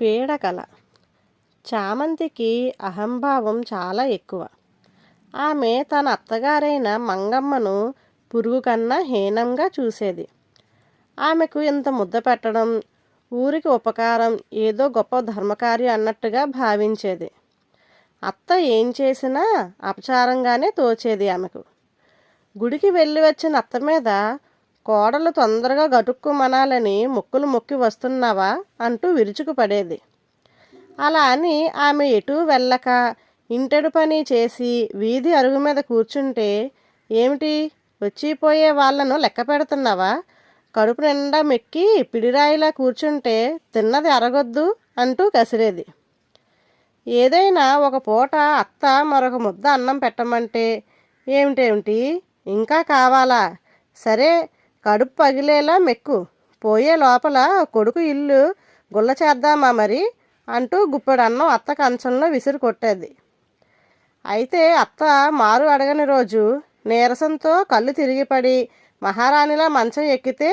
పీడకల. చామంతికి అహంభావం చాలా ఎక్కువ. ఆమె తన అత్తగారైన మంగమ్మను పురుగు కన్నా హీనంగా చూసేది. ఆమెకు ఇంత ముద్ద పెట్టడం ఊరికి ఉపకారం ఏదో గొప్ప ధర్మకార్యం అన్నట్టుగా భావించేది. అత్త ఏం చేసినా అపచారంగానే తోచేది ఆమెకు. గుడికి వెళ్ళి వచ్చిన అత్త మీద కోడలు తొందరగా గటుక్కుమనాలని ముక్కులు మొక్కి వస్తున్నావా అంటూ విరుచుకు పడేది. అలా అని ఆమె ఎటూ వెళ్ళక ఇంటెడు పని చేసి వీధి అరుగు మీద కూర్చుంటే ఏమిటి? వచ్చిపోయే వాళ్ళను లెక్క పెడుతున్నావా? కడుపు నిండా మెక్కి పిడిరాయిలా కూర్చుంటే తిన్నది అరగొద్దు అంటూ కసిరేది. ఏదైనా ఒక పూట అత్త మరొక ముద్ద అన్నం పెట్టమంటే ఏమిటేమిటి? ఇంకా కావాలా? సరే కడుపు పగిలేలా మెక్కు. పోయే లోపల కొడుకు ఇల్లు గుల్ల చేద్దామా మరి? అంటూ గుప్పెడు అన్నం అత్త కంచంలో విసిరి కొట్టేది. అయితే అత్త మారు అడగని రోజు నీరసంతో కళ్ళు తిరిగిపడి మహారాణిలా మంచం ఎక్కితే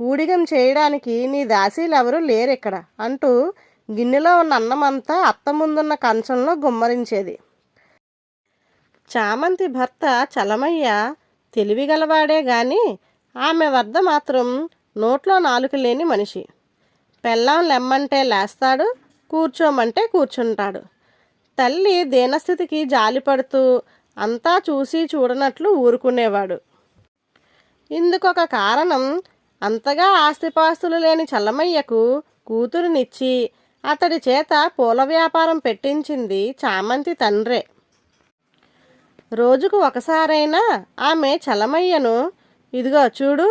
ఊడిగం చేయడానికి నీ దాసీలు ఎవరు ఇక్కడ అంటూ గిన్నెలో ఉన్న అన్నమంతా అత్త ముందున్న కంచంలో గుమ్మరించేది. చామంతి భర్త చలమయ్య తెలివిగలవాడే గాని ఆమె వద్ద మాత్రం నోట్లో నాలుక లేని మనిషి. పెళ్ళాం లెమ్మంటే లేస్తాడు కూర్చోమంటే కూర్చుంటాడు. తల్లి దీనస్థితికి జాలిపడుతూ అంతా చూసి చూడనట్లు ఊరుకునేవాడు. ఇందుకొక కారణం అంతగా ఆస్తిపాస్తులు లేని చల్లమయ్యకు కూతురునిచ్చి అతడి చేత పూల వ్యాపారం పెట్టించింది చామంతి తండ్రే. రోజుకు ఒకసారైనా ఆమె చలమయ్యను ఇదిగో చూడు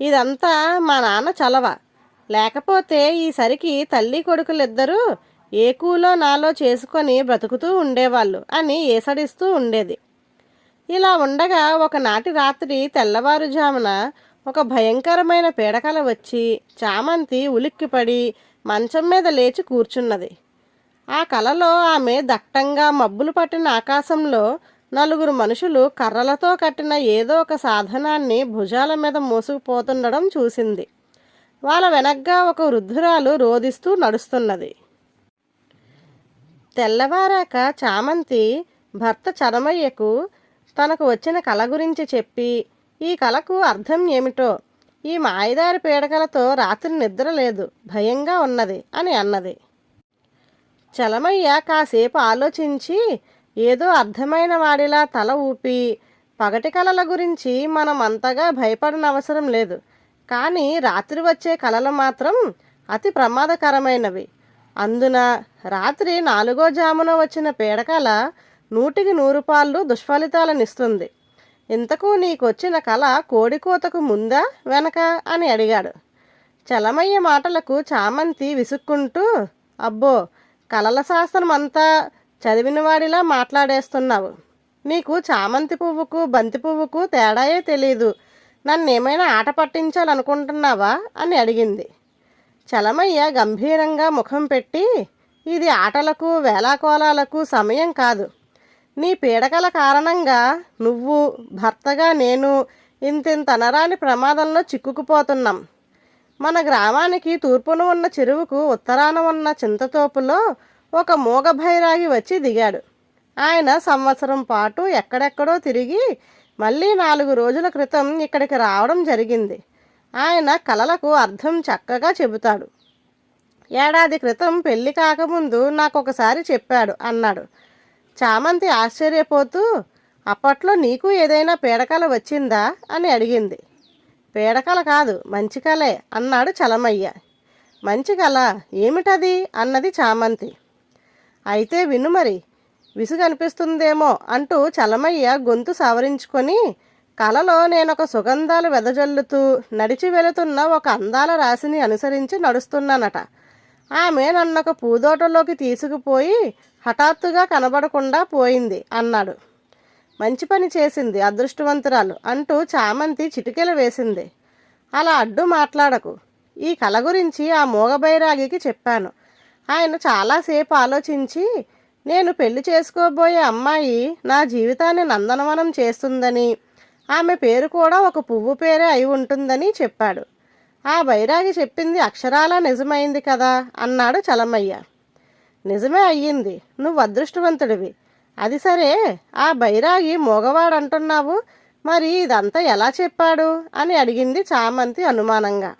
ఇదంతా మా నాన్న చలవ. లేకపోతే ఈసరికి తల్లి కొడుకులిద్దరూ ఏ కూలో నాలో చేసుకొని బ్రతుకుతూ ఉండేవాళ్ళు అని ఏసడిస్తూ ఉండేది. ఇలా ఉండగా ఒకనాటి రాత్రి తెల్లవారుజామున ఒక భయంకరమైన పీడకల వచ్చి చామంతి ఉలిక్కిపడి మంచం మీద లేచి కూర్చున్నది. ఆ కలలో ఆమె దట్టంగా మబ్బులు పట్టిన ఆకాశంలో నలుగురు మనుషులు కర్రలతో కట్టిన ఏదో ఒక సాధనాన్ని భుజాల మీద మోసుకుపోతుండడం చూసింది. వాళ్ళ వెనగ్గా ఒక వృద్ధురాలు రోదిస్తూ నడుస్తున్నది. తెల్లవారాక చామంతి భర్త చరమయ్యకు తనకు వచ్చిన కళ గురించి చెప్పి ఈ కళకు అర్థం ఏమిటో ఈ మాయదారి పీడకలతో రాత్రి నిద్ర లేదు భయంగా ఉన్నది అని అన్నది. చలమయ్య కాసేపు ఆలోచించి ఏదో అర్థమైన వాడిలా తల ఊపి పగటి కళల గురించి మనం అంతగా భయపడనవసరం లేదు. కానీ రాత్రి వచ్చే కళలు మాత్రం అతి ప్రమాదకరమైనవి. అందున రాత్రి నాలుగో జామున వచ్చిన పీడకల నూటికి నూరు పాళ్ళు దుష్ఫలితాలనిస్తుంది. ఇంతకు నీకొచ్చిన కళ కోడికోతకు ముందా వెనక అని అడిగాడు. చలమయ్య మాటలకు చామంతి విసుక్కుంటూ అబ్బో కలల శాస్త్రం అంతా చదివినవాడిలా మాట్లాడేస్తున్నావు. నీకు చామంతి పువ్వుకు బంతి పువ్వుకు తేడాయే తెలీదు. నన్నేమైనా ఆట పట్టించాలనుకుంటున్నావా? అని అడిగింది. చలమయ్య గంభీరంగా ముఖం పెట్టి ఇది ఆటలకు వేలాకోలాలకు సమయం కాదు. నీ పీడకల కారణంగా నువ్వు భర్తగా నేను ఇంతింత అనరాని ప్రమాదంలో చిక్కుకుపోతున్నాం. మన గ్రామానికి తూర్పున ఉన్న చెరువుకు ఉత్తరాన ఉన్న చింతతోపులో ఒక మూగ భైరాగి వచ్చి దిగాడు. ఆయన సంవత్సరం పాటు ఎక్కడెక్కడో తిరిగి మళ్ళీ నాలుగు రోజుల క్రితం ఇక్కడికి రావడం జరిగింది. ఆయన కలలకు అర్థం చక్కగా చెబుతాడు. ఏడాది క్రితం పెళ్ళి కాకముందు నాకు ఒకసారి చెప్పాడు అన్నాడు. చామంతి ఆశ్చర్యపోతూ అప్పట్లో నీకు ఏదైనా పీడకల వచ్చిందా? అని అడిగింది. పీడకల కాదు మంచి కలే అన్నాడు చలమయ్య. మంచి కల ఏమిటది? అన్నది చామంతి. అయితే విను మరి. విసుగనిపిస్తుందేమో అంటూ చలమయ్య గొంతు సవరించుకొని కలలో నేనొక సుగంధాలు వెదజల్లుతూ నడిచి వెళుతున్న ఒక అందాల రాశిని అనుసరించి నడుస్తున్నానట. ఆమె నన్నొక పూదోటలోకి తీసుకుపోయి హఠాత్తుగా కనబడకుండా పోయింది అన్నాడు. మంచి పని చేసింది అదృష్టవంతురాలు అంటూ చామంతి చిటికెలు వేసింది. అలా అడ్డు మాట్లాడకు. ఈ కళ గురించి ఆ మూగబైరాగికి చెప్పాను. ఆయన చాలాసేపు ఆలోచించి నేను పెళ్ళి చేసుకోబోయే అమ్మాయి నా జీవితాన్ని నందనవనం చేస్తుందని ఆమె పేరు కూడా ఒక పువ్వు పేరే అయి ఉంటుందని చెప్పాడు. ఆ బైరాగి చెప్పింది అక్షరాలా నిజమైంది కదా అన్నాడు చలమయ్య. నిజమే అయ్యింది. నువ్వు అదృష్టవంతుడివి. అది సరే. ఆ బైరాగి మోగవాడు అంటున్నావు మరి ఇదంతా ఎలా చెప్పాడు? అని అడిగింది చామంతి అనుమానంగా.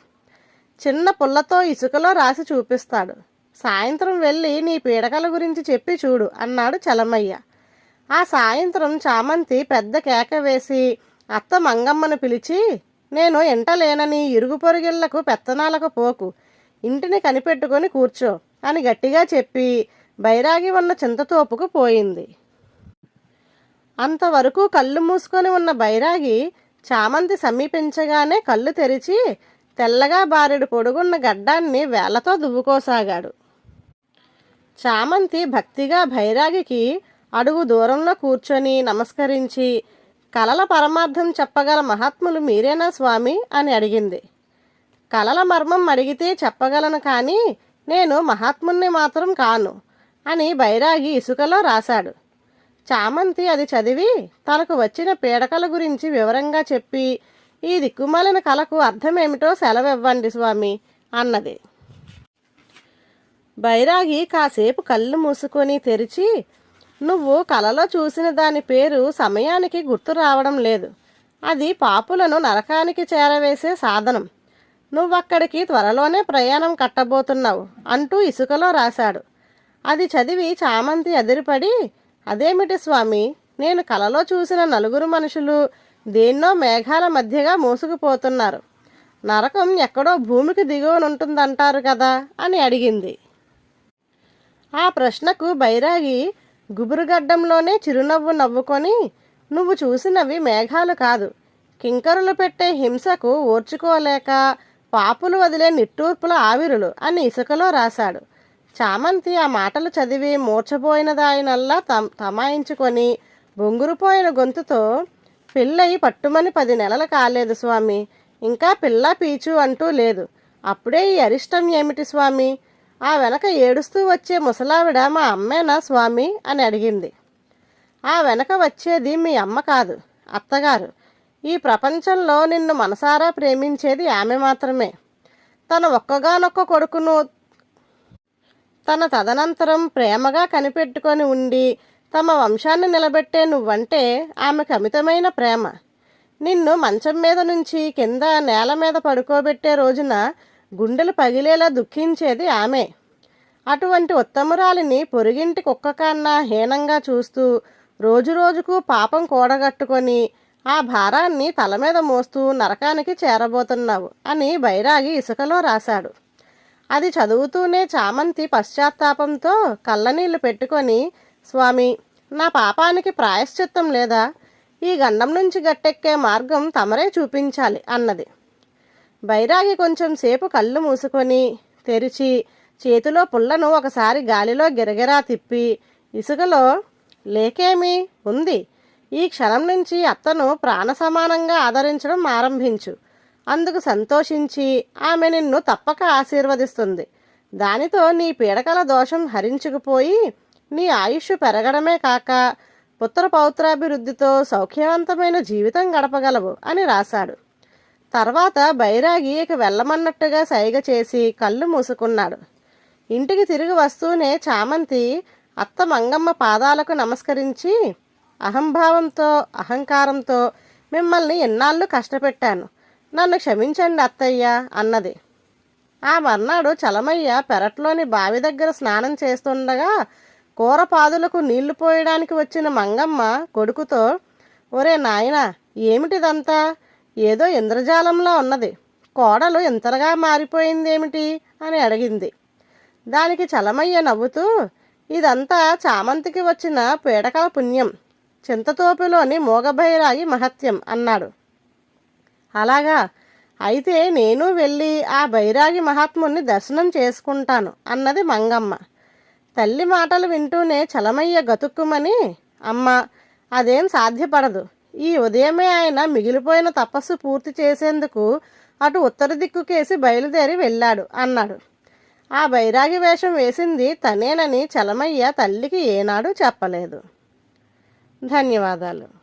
చిన్న పుల్లతో ఇసుకలో రాసి చూపిస్తాడు. సాయంత్రం వెళ్ళి నీ పీడకల గురించి చెప్పి చూడు అన్నాడు చలమయ్య. ఆ సాయంత్రం చామంతి పెద్ద కేక వేసి అత్త మంగమ్మను పిలిచి నేను ఎంటలేనని ఇరుగు పొరుగిళ్ళకు పెత్తనాలకు పోకు ఇంటిని కనిపెట్టుకొని కూర్చో అని గట్టిగా చెప్పి బైరాగి ఉన్న చింతతోపుకు పోయింది. అంతవరకు కళ్ళు మూసుకొని ఉన్న బైరాగి చామంతి సమీపించగానే కళ్ళు తెరిచి తెల్లగా బారెడు పొడుగున్న గడ్డాన్ని వేలతో దువ్వుకోసాగాడు. చామంతి భక్తిగా భైరాగికి అడుగు దూరంలో కూర్చొని నమస్కరించి కలల పరమార్థం చెప్పగల మహాత్ములు మీరేనా స్వామి? అని అడిగింది. కలల మర్మం అడిగితే చెప్పగలను కానీ నేను మహాత్ముణ్ణి మాత్రం కాను అని బైరాగి ఇసుకలో రాశాడు. చామంతి అది చదివి తనకు వచ్చిన పీడకల గురించి వివరంగా చెప్పి ఈ దిక్కుమాలిన కళకు అర్థమేమిటో సెలవివ్వండి స్వామి అన్నది. బైరాగి కాసేపు కళ్ళు మూసుకొని తెరిచి నువ్వు కలలో చూసిన దాని పేరు సమయానికి గుర్తు రావడం లేదు. అది పాపులను నరకానికి చేరవేసే సాధనం. నువ్వక్కడికి త్వరలోనే ప్రయాణం కట్టబోతున్నావు అంటూ ఇసుకలో రాశాడు. అది చదివి చామంతి ఎదిరిపడి అదేమిటి స్వామి నేను కలలో చూసిన నలుగురు మనుషులు దేన్నో మేఘాల మధ్యగా మోసుకుపోతున్నారు. నరకం ఎక్కడో భూమికి దిగువనుంటుందంటారు కదా అని అడిగింది. ఆ ప్రశ్నకు బైరాగి గుబురుగడ్డంలోనే చిరునవ్వు నవ్వుకొని నువ్వు చూసినవి మేఘాలు కాదు. కింకరులు పెట్టే హింసకు ఓర్చుకోలేక పాపులు వదిలే నిట్టూర్పుల ఆవిరులు అని ఇసుకలో రాశాడు. చామంతి ఆ మాటలు చదివి మూర్చబోయినదాయినల్లా తమ్ తమాయించుకొని బొంగురుపోయిన గొంతుతో పిల్లయి పట్టుమని పది నెలలు కాలేదు స్వామి. ఇంకా పిల్ల పీచు అంటూ లేదు. అప్పుడే ఈ అరిష్టం ఏమిటి స్వామి? ఆ వెనక ఏడుస్తూ వచ్చే ముసలావిడ మా అమ్మేనా స్వామి అని అడిగింది. ఆ వెనక వచ్చేది మీ అమ్మ కాదు అత్తగారు. ఈ ప్రపంచంలో నిన్ను మనసారా ప్రేమించేది ఆమె మాత్రమే. తన ఒక్కగానొక్క కొడుకును తన తదనంతరం ప్రేమగా కనిపెట్టుకొని ఉండి తమ వంశాన్ని నిలబెట్టే నువ్వంటే ఆమెకు అమితమైన ప్రేమ. నిన్ను మంచం మీద నుంచి కింద నేల మీద పడుకోబెట్టే రోజున గుండెలు పగిలేలా దుఃఖించేది ఆమె. అటువంటి ఉత్తమురాలిని పొరుగింటి కుక్క కన్నా హీనంగా చూస్తూ రోజురోజుకు పాపం కూడగట్టుకొని ఆ భారాన్ని తల మీద మోస్తూ నరకానికి చేరబోతున్నావు అని బైరాగి ఇసుకలో రాశాడు. అది చదువుతూనే చామంతి పశ్చాత్తాపంతో కళ్ళనీళ్ళు పెట్టుకొని స్వామి నా పాపానికి ప్రాయశ్చిత్తం లేదా? ఈ గండం నుంచి గట్టెక్కే మార్గం తమరే చూపించాలి అన్నది. బైరాగి కొంచెం సేపు కళ్ళు మూసుకొని తెరిచి చేతిలో పుల్లను ఒకసారి గాలిలో గిరగిరా తిప్పి ఇసుకలో లేకేమి? ఉంది. ఈ క్షణం నుంచి అత్తను ప్రాణ సమానంగా ఆదరించడం ఆరంభించు. అందుకు సంతోషించి ఆమె నిన్ను తప్పక ఆశీర్వదిస్తుంది. దానితో నీ పీడకల దోషం హరించుకుపోయి నీ ఆయుష్ పెరగడమే కాక పుత్ర పౌత్రాభివృద్ధితో సౌఖ్యవంతమైన జీవితం గడపగలవు అని రాశాడు. తర్వాత బైరాగి ఇక వెళ్ళమన్నట్టుగా సైగ చేసి కళ్ళు మూసుకున్నాడు. ఇంటికి తిరిగి వస్తూనే చామంతి అత్త మంగమ్మ పాదాలకు నమస్కరించి అహంభావంతో అహంకారంతో మిమ్మల్ని ఎన్నాళ్ళు కష్టపెట్టాను. నన్ను క్షమించండి అత్తయ్య అన్నది. ఆ మర్నాడు చలమయ్య పెరట్లోని బావి దగ్గర స్నానం చేస్తుండగా కూరపాదులకు నీళ్ళు పోయడానికి వచ్చిన మంగమ్మ కొడుకుతో ఒరే నాయన ఏమిటిదంతా? ఏదో ఇంద్రజాలంలో ఉన్నది. కోడలు ఇంతగా మారిపోయిందేమిటి అని అడిగింది. దానికి చలమయ్య నవ్వుతూ ఇదంతా చామంతికి వచ్చిన పీడకల పుణ్యం. చింతతోపులోని మూగభైరాయి మహత్యం అన్నాడు. అలాగా అయితే నేను వెళ్ళి ఆ బైరాగి మహాత్ముని దర్శనం చేసుకుంటాను అన్నది మంగమ్మ. తల్లి మాటలు వింటూనే చలమయ్య గతుక్కుమని అమ్మ అదేం సాధ్యపడదు. ఈ ఉదయమే ఆయన మిగిలిపోయిన తపస్సు పూర్తి చేసేందుకు అటు ఉత్తర దిక్కుకేసి బయలుదేరి వెళ్ళాడు అన్నాడు. ఆ బైరాగి వేషం వేసింది తనేనని చలమయ్య తల్లికి ఏనాడు చెప్పలేదు. ధన్యవాదాలు.